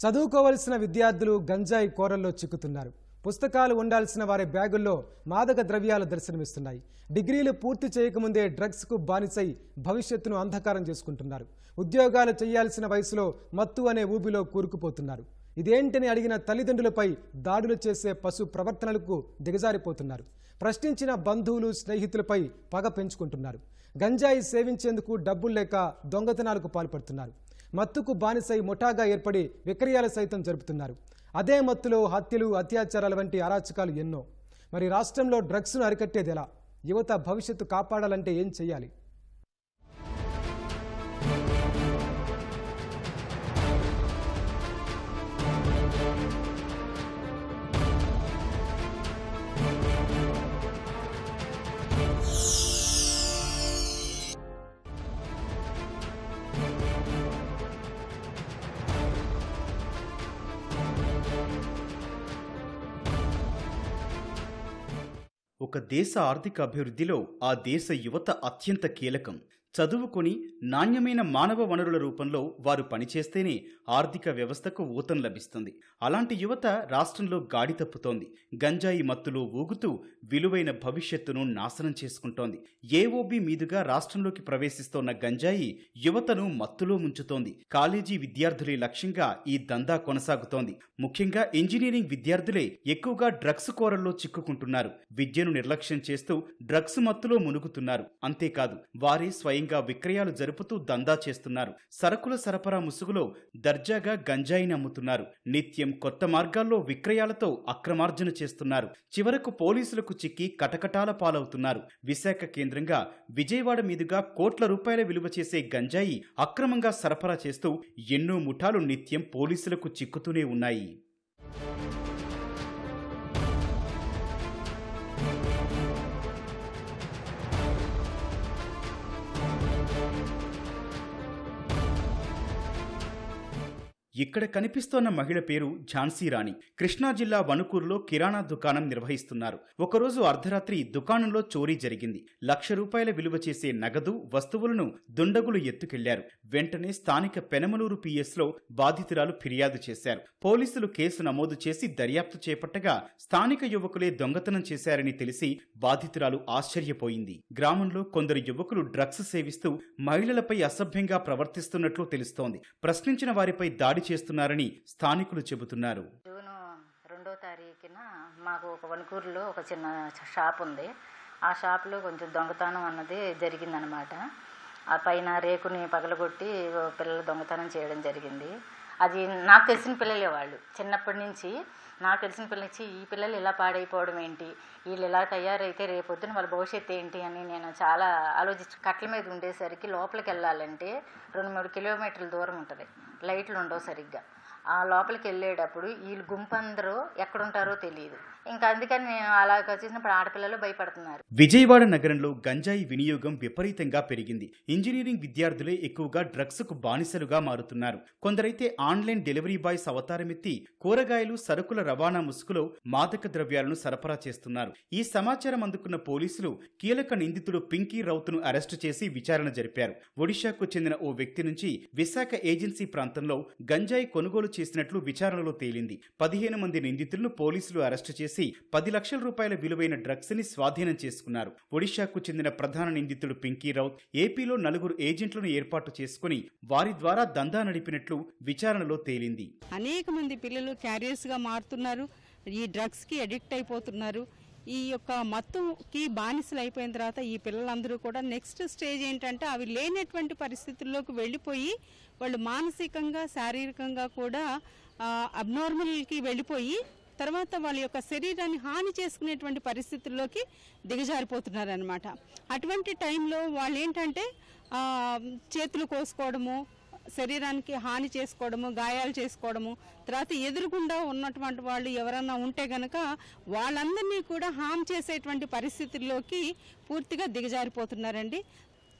చదువుకోవలసిన విద్యార్థులు గంజాయి కోరల్లో చిక్కుతున్నారు. పుస్తకాలు ఉండాల్సిన వారి బ్యాగుల్లో మాదక ద్రవ్యాలు దర్శనమిస్తున్నాయి. డిగ్రీలు పూర్తి చేయకముందే డ్రగ్స్కు బానిసై భవిష్యత్తును అంధకారం చేసుకుంటున్నారు. ఉద్యోగాలు చేయాల్సిన వయసులో మత్తు అనే ఊబిలో కూరుకుపోతున్నారు. ఇదేంటని అడిగిన తల్లిదండ్రులపై దాడులు చేసే పశు ప్రవర్తనలకు దిగజారిపోతున్నారు. ప్రశ్నించిన బంధువులు స్నేహితులపై పగ పెంచుకుంటున్నారు. గంజాయి సేవించేందుకు డబ్బులు లేక దొంగతనాలకు పాల్పడుతున్నారు. మత్తుకు బానిసై ముఠాగా ఏర్పడి విక్రయాలు సైతం జరుపుతున్నారు. అదే మత్తులో హత్యలు అత్యాచారాల వంటి అరాచకాలు ఎన్నో. మరి రాష్ట్రంలో డ్రగ్స్ను అరికట్టేది ఎలా? యువత భవిష్యత్తు కాపాడాలంటే ఏం చేయాలి? ఒక దేశ ఆర్థిక అభివృద్ధిలో ఆ దేశ యువత అత్యంత కీలకం. చదువుకొని నాణ్యమైన మానవ వనరుల రూపంలో వారు పనిచేస్తేనే ఆర్థిక వ్యవస్థకు ఊతం లభిస్తుంది. అలాంటి యువత రాష్ట్రంలో గాడి తప్పుతోంది. గంజాయి మత్తులో ఊగుతూ విలువైన భవిష్యత్తును నాశనం చేసుకుంటోంది. ఏఓబి మీదుగా రాష్ట్రంలోకి ప్రవేశిస్తోన్న గంజాయి యువతను మత్తులో ముంచుతోంది. కాలేజీ విద్యార్థులే లక్ష్యంగా ఈ దందా కొనసాగుతోంది. ముఖ్యంగా ఇంజనీరింగ్ విద్యార్థులే ఎక్కువగా డ్రగ్స్ కోరల్లో చిక్కుకుంటున్నారు. విద్యను నిర్లక్ష్యం చేస్తూ డ్రగ్స్ మత్తులో మునుగుతున్నారు. అంతేకాదు వారే స్వయంగా విక్రయాలు జరుపుతూ దందా చేస్తున్నారు. సరకుల సరఫరా ముసుగులో దర్జాగా గంజాయిని అమ్ముతున్నారు నిత్యం కొత్త మార్గాల్లో విక్రయాలతో అక్రమార్జన చేస్తున్నారు. చివరకు పోలీసులకు చిక్కి కటకటాల పాలవుతున్నారు. విశాఖ కేంద్రంగా విజయవాడ మీదుగా కోట్ల రూపాయల విలువ చేసే గంజాయి అక్రమంగా సరఫరా చేస్తూ ఎన్నో ముఠాలు నిత్యం పోలీసులకు చిక్కుతూనే ఉన్నాయి. ఇక్కడ కనిపిస్తోన్న మహిళ పేరు ఝాన్సీ రాణి. కృష్ణా జిల్లా వణుకూరులో కిరాణా దుకాణం నిర్వహిస్తున్నారు. ఒకరోజు అర్ధరాత్రి దుకాణంలో చోరీ జరిగింది. లక్ష రూపాయల విలువ చేసే నగదు వస్తువులను దుండగులు ఎత్తుకెళ్ళారు. వెంటనే స్థానిక పెనమలూరు పిఎస్లో బాధితురాలు ఫిర్యాదు చేశారు. పోలీసులు కేసు నమోదు చేసి దర్యాప్తు చేపట్టగా స్థానిక యువకులే దొంగతనం చేశారని తెలిసి బాధితురాలు ఆశ్చర్యపోయింది. గ్రామంలో కొందరు యువకులు డ్రగ్స్ సేవిస్తూ మహిళలపై అసభ్యంగా ప్రవర్తిస్తున్నట్లు తెలుస్తోంది. ప్రశ్నించిన వారిపై దాడి చేస్తున్నారని స్థానికులు చెబుతున్నారు. జూను రెండో తారీఖున మాకు ఒక వణుకూరులో ఒక చిన్న షాప్ ఉంది. ఆ షాప్లో కొంచెం దొంగతనం అన్నది జరిగిందనమాట ఆ పైన రేకుని పగలగొట్టి పిల్లలు దొంగతనం చేయడం జరిగింది. అది నాకు తెలిసిన పిల్లలే వాళ్ళు. చిన్నప్పటి నుంచి నాకు తెలిసిన పిల్లల నుంచి ఈ పిల్లలు ఇలా పాడైపోవడం ఏంటి? వీళ్ళు ఇలా తయారైతే రేపొద్దున వాళ్ళ భవిష్యత్తు ఏంటి అని నేను చాలా ఆలోచించి కట్ల మీద ఉండేసరికి లోపలికి వెళ్ళాలంటే రెండు మూడు కిలోమీటర్ల దూరం ఉంటుంది. లైట్లు ఉండవు సరిగ్గా. ఆ లోపలికి వెళ్ళేటప్పుడు వీళ్ళు గుంపు అందరూ ఎక్కడుంటారో తెలియదు ఇంకా అందుకని నేను అలా వచ్చినప్పుడు ఆడపిల్లలు భయపడుతున్నారు. విజయవాడ నగరంలో గంజాయి వినియోగం విపరీతంగా పెరిగింది. ఇంజనీరింగ్ విద్యార్థులే ఎక్కువగా డ్రగ్స్కు బానిసలుగా మారుతున్నారు. కొందరైతే ఆన్లైన్ డెలివరీ బాయ్స్ అవతారమెత్తి కూరగాయలు సరుకుల రవాణా ముసుగులో మాదక ద్రవ్యాలను సరఫరా చేస్తున్నారు. ఈ సమాచారం అందుకున్న పోలీసులు కీలక నిందితుడు పింకీ రౌత్ను అరెస్టు చేసి విచారణ జరిపారు. ఒడిశాకు చెందిన ఓ వ్యక్తి నుంచి విశాఖ ఏజెన్సీ ప్రాంతంలో గంజాయి కొనుగోలు చేసినట్లు విచారణలో తేలింది. పదిహేను మంది నిందితులను పోలీసులు అరెస్టు చేసి పది లక్షల రూపాయల విలువైన డ్రగ్స్ని స్వాధీనం చేసుకున్నారు. ఒడిశాకు చెందిన ప్రధాన నిందితుడు పింకీ రౌత్ ఏపీలో నలుగురు ఏజెంట్లను ఏర్పాటు చేసుకుని వారి ద్వారా దందా నడిపినట్లు విచారణలో తేలింది. అనేక మంది పిల్లలు క్యారియర్స్గా మారుతున్నారు. ఈ డ్రగ్స్కి అడిక్ట్ అయిపోతున్నారు. ఈ యొక్క మత్తుకి బానిసలు అయిపోయిన తర్వాత ఈ పిల్లలందరూ కూడా నెక్స్ట్ స్టేజ్ ఏంటంటే అవి లేనటువంటి పరిస్థితుల్లోకి వెళ్ళిపోయి వాళ్ళు మానసికంగా శారీరకంగా కూడా అబ్నార్మల్కి వెళ్ళిపోయి తర్వాత వాళ్ళ యొక్క శరీరాన్ని హాని చేసుకునేటువంటి పరిస్థితుల్లోకి దిగజారిపోతున్నారనమాట అటువంటి టైంలో వాళ్ళు ఏంటంటే చేతులు కోసుకోవడము శరీరానికి హాని చేసుకోవడము గాయాలు చేసుకోవడము తర్వాత ఎదురుగుండా ఉన్నటువంటి వాళ్ళు ఎవరన్నా ఉంటే గనక వాళ్ళందరినీ కూడా హామ్ చేసేటువంటి పరిస్థితుల్లోకి పూర్తిగా దిగజారిపోతున్నారండి.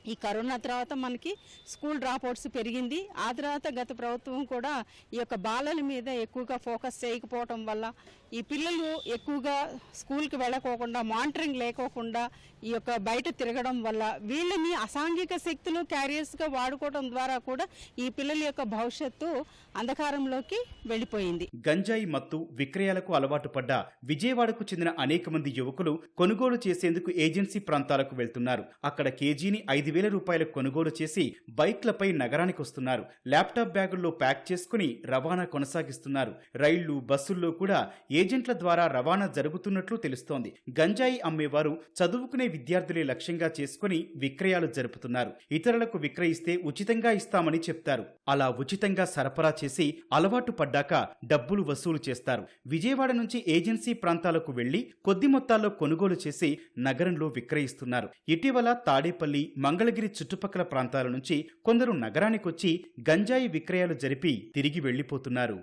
ఈ కరోనా తర్వాత మనకి స్కూల్ డ్రాప్అవుట్స్ పెరిగింది. ఆ తర్వాత గత ప్రభుత్వం కూడా ఈ యొక్క బాలల మీద ఎక్కువగా ఫోకస్ చేయకపోవటం వల్ల ఈ పిల్లలు ఎక్కువగా స్కూల్కి వెళ్ళకోకుండా మానిటరింగ్ లేకోకుండా ఈ యొక్క బయట తిరగడం వల్ల వీళ్ళని అసాంఘిక శక్తులు క్యారియర్స్గా వాడుకోవడం ద్వారా కూడా ఈ పిల్లల యొక్క భవిష్యత్తు అంధకారంలోకి వెళ్ళిపోయింది. గంజాయి మత్తు విక్రయాలకు అలవాటు పడ్డ విజయవాడకు చెందిన అనేక మంది యువకులు కొనుగోలు చేసేందుకు ఏజెన్సీ ప్రాంతాలకు వెళ్తున్నారు. అక్కడ కేజీని ఐదు వేల రూపాయలకు కొనుగోలు చేసి బైక్లపై నగరానికి వస్తున్నారు. ల్యాప్టాప్ బ్యాగుల్లో ప్యాక్ చేసుకుని రవాణా కొనసాగిస్తున్నారు. రైళ్ళు బస్సుల్లో కూడా ఏజెంట్ల ద్వారా రవాణా జరుగుతున్నట్లు తెలుస్తోంది. గంజాయి అమ్మేవారు చదువుకునే విద్యార్థులే లక్ష్యంగా చేసుకుని విక్రయాలు జరుపుతున్నారు. ఇతరులకు విక్రయిస్తే ఉచితంగా ఇస్తామని చెప్తారు. అలా ఉచితంగా సరఫరా చేసి అలవాటు పడ్డాక డబ్బులు వసూలు చేస్తారు. విజయవాడ నుంచి ఏజెన్సీ ప్రాంతాలకు వెళ్ళి కొద్ది మొత్తాల్లో కొనుగోలు చేసి నగరంలో విక్రయిస్తున్నారు. ఇటీవల తాడేపల్లి మంగళగిరి చుట్టుపక్కల ప్రాంతాల నుంచి కొందరు నగరానికొచ్చి గంజాయి విక్రయాలు జరిపి తిరిగి వెళ్ళిపోతున్నారు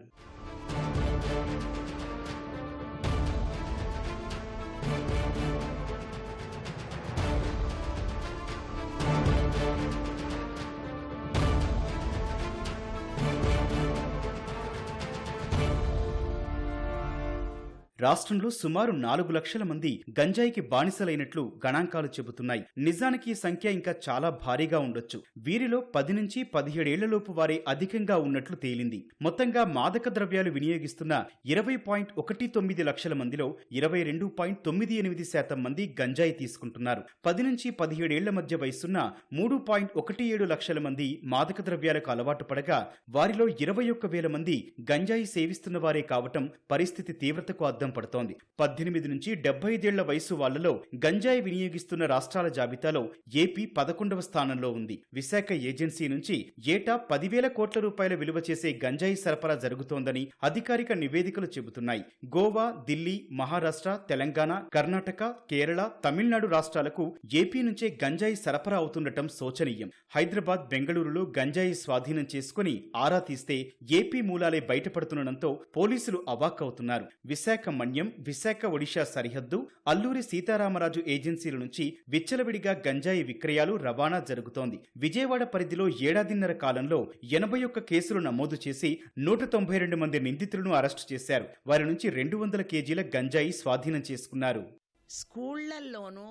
రాష్ట్రంలో సుమారు నాలుగు లక్షల మంది గంజాయికి బానిసలైనట్లు గణాంకాలు చెబుతున్నాయి. నిజానికి ఈ సంఖ్య ఇంకా చాలా భారీగా ఉండొచ్చు. వీరిలో పది నుంచి పదిహేడేళ్ళలోపు వారే అధికంగా ఉన్నట్లు తేలింది. మొత్తంగా మాదక ద్రవ్యాలు వినియోగిస్తున్న ఇరవై పాయింట్ ఒకటి తొమ్మిది లక్షల మందిలో ఇరవై రెండు పాయింట్ తొమ్మిది ఎనిమిది శాతం మంది గంజాయి తీసుకుంటున్నారు. పది నుంచి పదిహేడేళ్ళ మధ్య వయసున్న మూడు పాయింట్ ఒకటి ఏడు లక్షల మంది మాదక ద్రవ్యాలకు అలవాటు పడగా వారిలో ఇరవై ఒక్క వేల మంది గంజాయి సేవిస్తున్న వారే కావటం పరిస్థితి తీవ్రతకు అద్దం పడుతోంది. పద్దెనిమిది నుంచి డెబ్బై ఐదేళ్ళ వయసు వాళ్ళలో గంజాయి వినియోగిస్తున్న రాష్ట్రాల జాబితాలో ఏపీ పదకొండవ స్థానంలో ఉంది. విశాఖ ఏజెన్సీ నుంచి ఏటా పదివేల కోట్ల రూపాయల విలువ చేసే గంజాయి సరఫరా జరుగుతోందని అధికారిక నివేదికలు చెబుతున్నాయి. గోవా దిల్లీ మహారాష్ట్ర తెలంగాణ కర్ణాటక కేరళ తమిళనాడు రాష్ట్రాలకు ఏపీ నుంచే గంజాయి సరఫరా అవుతుండటం శోచనీయం. హైదరాబాద్ బెంగళూరులో గంజాయి స్వాధీనం చేసుకుని ఆరా తీస్తే ఏపీ మూలాలే బయటపడుతుండటంతో పోలీసులు అవాక్కవుతున్నారు. విశాఖ మన్యం విశాఖ ఒడిశా సరిహద్దు అల్లూరి సీతారామరాజు ఏజెన్సీల నుంచి విచ్చలవిడిగా గంజాయి విక్రయాలు రవాణా జరుగుతోంది. విజయవాడ పరిధిలో ఏడాదిన్నర కాలంలో ఎనభై ఒక్క కేసులు నమోదు చేసి నూట తొంభై రెండు మంది నిందితులను అరెస్టు చేశారు. వారి నుంచి రెండు వందల కేజీల గంజాయి స్వాధీనం చేసుకున్నారు. స్కూళ్ళల్లోనూ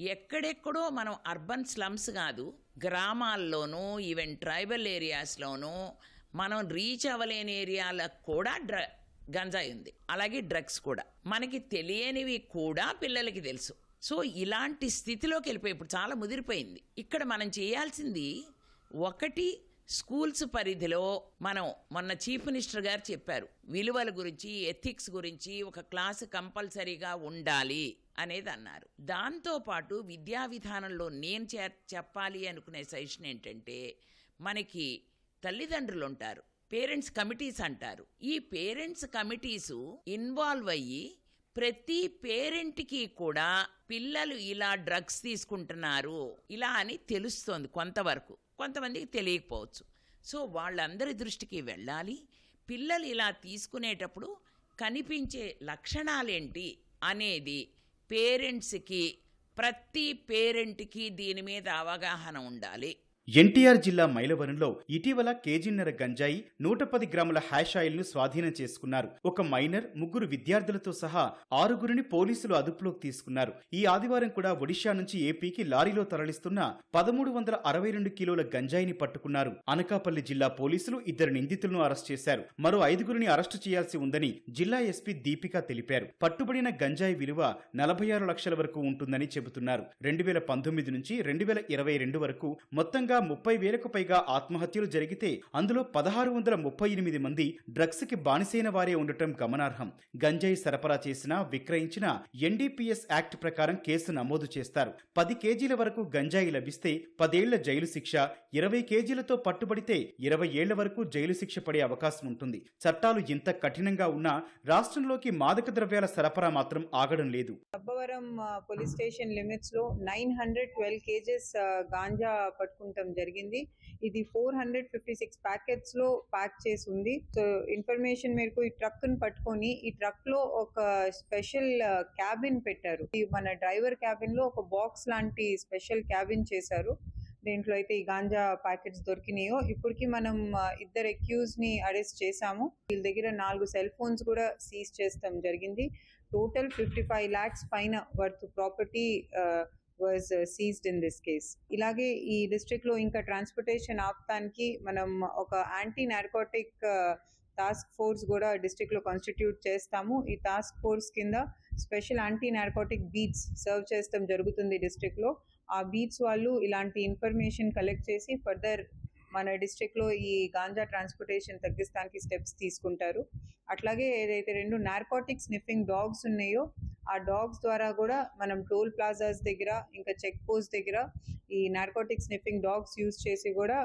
ఎక్కడెక్కడో మనం అర్బన్ స్లమ్స్ కాదు గ్రామాల్లోనూ ఈవెన్ ట్రైబల్ ఏరియాస్లోనూ మనం రీచ్ అవ్వలేని ఏరియాలకు కూడా డ్ర గంజాయి ఉంది. అలాగే డ్రగ్స్ కూడా. మనకి తెలియనివి కూడా పిల్లలకి తెలుసు. సో ఇలాంటి స్థితిలోకి వెళ్ళిపోయి ఇప్పుడు చాలా ముదిరిపోయింది. ఇక్కడ మనం చేయాల్సింది ఒకటి స్కూల్స్ పరిధిలో మనం మొన్న చీఫ్ మినిస్టర్ గారు చెప్పారు విలువల గురించి ఎథిక్స్ గురించి ఒక క్లాసు కంపల్సరీగా ఉండాలి అనేది అన్నారు. దాంతోపాటు విద్యా విధానంలో నేను చే చెప్పాలి అనుకునే సజెషన్ ఏంటంటే మనకి తల్లిదండ్రులు ఉంటారు పేరెంట్స్ కమిటీస్ అంటారు. ఈ పేరెంట్స్ కమిటీసు ఇన్వాల్వ్ అయ్యి ప్రతి పేరెంట్కి కూడా పిల్లలు ఇలా డ్రగ్స్ తీసుకుంటున్నారు. ఇలా అని తెలుస్తోంది కొంతవరకు. కొంతమందికి తెలియకపోవచ్చు. సో వాళ్ళందరి దృష్టికి వెళ్ళాలి. పిల్లలు ఇలా తీసుకునేటప్పుడు కనిపించే లక్షణాలేంటి అనేది పేరెంట్స్కి ప్రతి పేరెంట్కి దీని మీద అవగాహన ఉండాలి. ఎన్టీఆర్ జిల్లా మైలవరంలో ఇటీవల కేజీన్నర గంజాయి నూట పది గ్రాముల హ్యాష్ ఆయిల్ను స్వాధీనం చేసుకున్నారు. ఒక మైనర్ ముగ్గురు విద్యార్థులతో సహా ఆరుగురిని పోలీసులు అదుపులోకి తీసుకున్నారు. ఈ ఆదివారం కూడా ఒడిషా నుంచి ఏపీకి లారీలో తరలిస్తున్న పదమూడు వందల అరవై రెండు కిలోల గంజాయిని పట్టుకున్నారు. అనకాపల్లి జిల్లా పోలీసులు ఇద్దరు నిందితులను అరెస్ట్ చేశారు. మరో ఐదుగురిని అరెస్టు చేయాల్సి ఉందని జిల్లా ఎస్పీ దీపిక తెలిపారు. పట్టుబడిన గంజాయి విలువ నలభై ఆరు లక్షల వరకు ఉంటుందని చెబుతున్నారు. రెండు వేల పంతొమ్మిది నుంచి రెండు వేల ఇరవై రెండు వరకు మొత్తంగా ముప్పై వేలకు పైగా ఆత్మహత్యలు జరిగితే అందులో పదహారు వందల ముప్పై ఎనిమిది మంది డ్రగ్స్కి బానిసైన వారే ఉండటం గమనార్హం. గంజాయి సరఫరా చేసిన విక్రయించిన ఎన్డీపీఎస్ యాక్ట్ ప్రకారం కేసు నమోదు చేస్తారు. పది కేజీల వరకు గంజాయి లభిస్తే పదేళ్ళ జైలు శిక్ష ఇరవై కేజీలతో పట్టుబడితే ఇరవై ఏళ్ళ వరకు జైలు శిక్ష పడే అవకాశం ఉంటుంది. చట్టాలు ఇంత కఠినంగా ఉన్నా రాష్ట్రంలోకి మాదక ద్రవ్యాల సరఫరా మాత్రం ఆగడం లేదు. అబ్బవరం పోలీస్ స్టేషన్ లిమిట్స్లో nine hundred twelve kgs ganja పట్టుకుంటాం జరిగింది. ఇది ఫోర్ హండ్రెడ్ ఫిఫ్టీ సిక్స్ ప్యాకెట్స్లో ప్యాక్ చేసి ఉంది. సో ఇన్ఫర్మేషన్ మేరకు ఈ ట్రక్ని పట్టుకొని ఈ ట్రక్లో ఒక స్పెషల్ క్యాబిన్ పెట్టారు. ఈ మన డ్రైవర్ క్యాబిన్లో ఒక బాక్స్ లాంటి స్పెషల్ క్యాబిన్ చేశారు. దీంట్లో అయితే ఈ గాంజా ప్యాకెట్స్ దొరికినాయో. ఇప్పటికి మనం ఇద్దరు అక్యూజ్ని అరెస్ట్ చేశాము. వీళ్ళ దగ్గర నాలుగు సెల్ ఫోన్స్ కూడా సీజ్ చేస్తాం జరిగింది. టోటల్ ఫిఫ్టీ ఫైవ్ ల్యాక్స్ పైన worth property was seized in this case ఇలాగే ఈ డిస్ట్రిక్ట్లో ఇంకా ట్రాన్స్పోర్టేషన్ ఆపటానికి మనం ఒక యాంటీ నార్కోటిక్ టాస్క్ ఫోర్స్ కూడా డిస్ట్రిక్ట్లో కాన్స్టిట్యూట్ చేస్తాము. ఈ టాస్క్ ఫోర్స్ కింద special anti narcotic beats serve చేస్తాం జరుగుతుంది డిస్ట్రిక్ట్లో. ఆ బీట్స్ వాళ్ళు ఇలాంటి ఇన్ఫర్మేషన్ కలెక్ట్ చేసి ఫర్దర్ మన డిస్ట్రిక్ట్లో ఈ గాంజా ట్రాన్స్పోర్టేషన్ తగ్గిస్తానికి స్టెప్స్ తీసుకుంటారు. అట్లాగే ఏదైతే రెండు నార్కోటిక్ స్నిఫింగ్ డాగ్స్ ఉన్నాయో ఆ డాగ్స్ ద్వారా కూడా మనం టోల్ ప్లాజాస్ దగ్గర ఇంకా చెక్ పోస్ట్ దగ్గర ఈ నార్కోటిక్ స్నిఫింగ్ డాగ్స్ యూజ్ చేసి కూడా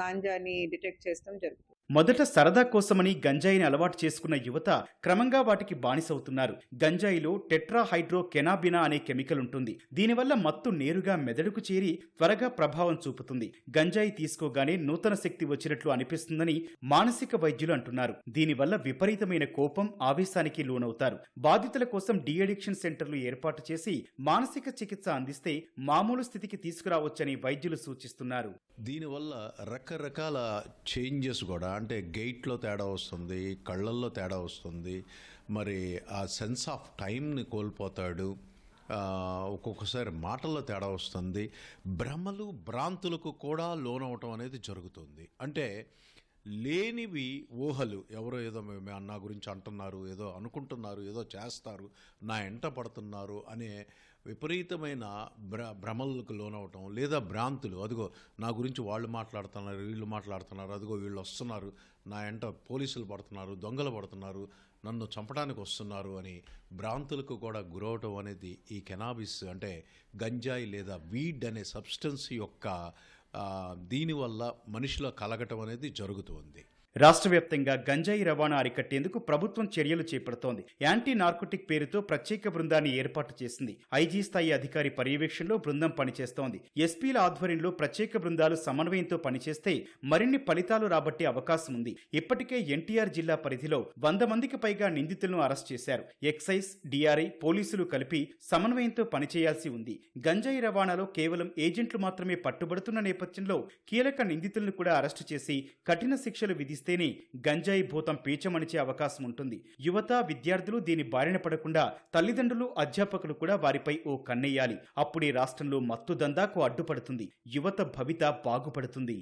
గాంజాని డిటెక్ట్ చేస్తాం జరుగుతుంది. మొదట సరదా కోసమని గంజాయిని అలవాటు చేసుకున్న యువత క్రమంగా వాటికి బానిసవుతున్నారు. గంజాయిలో టెట్రాహైడ్రో కెనాబినా అనే కెమికల్ ఉంటుంది. దీనివల్ల మత్తు నేరుగా మెదడుకు చేరి త్వరగా ప్రభావం చూపుతుంది. గంజాయి తీసుకోగానే నూతన శక్తి వచ్చినట్లు అనిపిస్తుందని మానసిక వైద్యులు అంటున్నారు. దీనివల్ల విపరీతమైన కోపం ఆవేశానికి లోనవుతారు. బాధితుల కోసం డిఅడిక్షన్ సెంటర్లు ఏర్పాటు చేసి మానసిక చికిత్స అందిస్తే మామూలు స్థితికి తీసుకురావచ్చని వైద్యులు సూచిస్తున్నారు. దీనివల్ల రకరకాల చేంజెస్ కూడా అంటే గెయిట్లో తేడా వస్తుంది కళ్ళల్లో తేడా వస్తుంది. మరి ఆ సెన్స్ ఆఫ్ టైంని కోల్పోతాడు. ఒక్కొక్కసారి మాటల్లో తేడా వస్తుంది. భ్రమలు భ్రాంతులకు కూడా లోనవటం అనేది జరుగుతుంది. అంటే లేనివి ఊహలు. ఎవరో ఏదో మే- నా గురించి అంటున్నారు ఏదో అనుకుంటున్నారు ఏదో చేస్తారు నా ఎంట పడుతున్నారు అనే విపరీతమైన భ్ర భ్రమలకు లోనవటం లేదా భ్రాంతులు. అదిగో నా గురించి వాళ్ళు మాట్లాడుతున్నారు వీళ్ళు మాట్లాడుతున్నారు అదిగో వీళ్ళు వస్తున్నారు నా ఎంట పోలీసులు పడుతున్నారు దొంగలు పడుతున్నారు నన్ను చంపడానికి వస్తున్నారు అని భ్రాంతులకు కూడా గురవటం అనేది ఈ కెనాబిస్ అంటే గంజాయి లేదా వీడ్ అనే సబ్స్టెన్స్ యొక్క దీనివల్ల మనిషిలో కలగటం అనేది జరుగుతుంది రాష్ట్ర వ్యాప్తంగా గంజాయి రవాణా అరికట్టేందుకు ప్రభుత్వం చర్యలు చేపడుతోంది. యాంటీ నార్కోటిక్ పేరుతో ప్రత్యేక బృందాన్ని ఏర్పాటు చేసింది. ఐజీ స్థాయి అధికారి పర్యవేక్షణలో బృందం పనిచేస్తోంది. ఎస్పీల ఆధ్వర్యంలో ప్రత్యేక బృందాలు సమన్వయంతో పనిచేస్తే మరిన్ని ఫలితాలు రాబట్టే అవకాశం ఉంది. ఇప్పటికే ఎన్టీఆర్ జిల్లా పరిధిలో వంద మందికి పైగా నిందితులను అరెస్ట్ చేశారు. ఎక్సైజ్ డిఆర్ఐ పోలీసులు కలిపి సమన్వయంతో పనిచేయాల్సి ఉంది. గంజాయి రవాణాలో కేవలం ఏజెంట్లు మాత్రమే పట్టుబడుతున్న నేపథ్యంలో కీలక నిందితులను కూడా అరెస్టు చేసి కఠిన శిక్షలు విధిస్తారు. ఇస్తేనే గంజాయి భూతం పీచమణిచే అవకాశం ఉంటుంది యువత విద్యార్థులు దీని బారిన పడకుండా తల్లిదండ్రులు అధ్యాపకులు కూడా వారిపై ఓ కన్నెయ్యాలి అప్పుడే రాష్ట్రంలో మత్తు దందాకు అడ్డుపడుతుంది. యువత భవిత బాగుపడుతుంది.